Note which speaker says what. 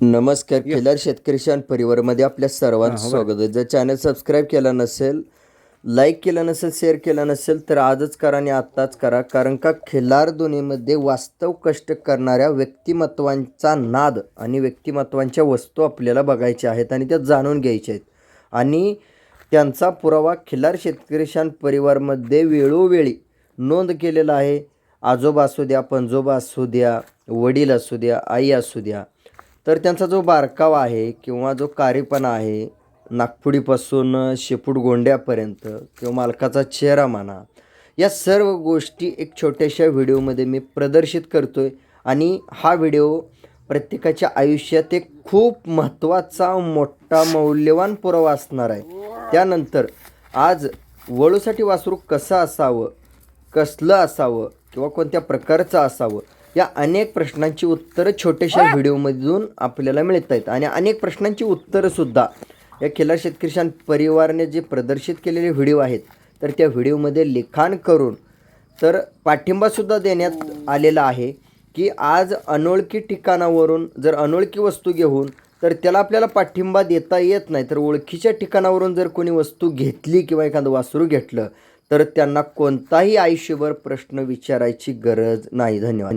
Speaker 1: नमस्कार खिलार शेतकरी शान परिवारमध्ये आपल्या सर्वांचं स्वागत आहे. जर चॅनल सबस्क्राईब केला नसेल लाईक केलं नसेल शेअर केलं नसेल तर आजच करा आणि आत्ताच करा. कारण का खिलार दुनियेमध्ये वास्तव कष्ट करणाऱ्या व्यक्तिमत्वांचा नाद आणि व्यक्तिमत्वांच्या वस्तू आपल्याला बघायच्या आहेत आणि त्या जाणून घ्यायच्या आहेत. आणि त्यांचा पुरावा खिलार शेतकरी शान परिवारमध्ये वेळोवेळी नोंद केलेला आहे. आजोबा असू द्या पणजोबा असू द्या वडील असू द्या आई असू द्या तर त्यांचा जो बारकावा आहे किंवा जो कारेपणा आहे नागपुडीपासून शेपूट गोंड्यापर्यंत किंवा मालकाचा चेहरा म्हणा या सर्व गोष्टी एक छोट्याशा व्हिडिओमध्ये मी प्रदर्शित करतो आहे आणि हा व्हिडिओ प्रत्येकाच्या आयुष्यात एक खूप महत्त्वाचा मोठा मौल्यवान पुरावा असणार आहे. त्यानंतर आज वळूसाठी वासरू कसं असावं कसलं असावं किंवा कोणत्या प्रकारचं असावं या अनेक प्रश्नांची उत्तरं छोट्याशा व्हिडिओमधून आपल्याला मिळत आहेत आणि अनेक प्रश्नांची उत्तरंसुद्धा या खिलार शेतकरी शान परिवाराने जे प्रदर्शित केलेले व्हिडिओ आहेत तर त्या व्हिडिओमध्ये लिखाण करून तर पाठिंबासुद्धा देण्यात आलेला आहे की आज अनोळखी ठिकाणावरून जर अनोळखी वस्तू घेऊन तर त्याला आपल्याला पाठिंबा देता येत नाही तर ओळखीच्या ठिकाणावरून जर कोणी वस्तू घेतली किंवा एखादं वासरू घेतलं तर त्यांना कोणताही आयुष्यभर प्रश्न विचारायची गरज नाही. धन्यवाद.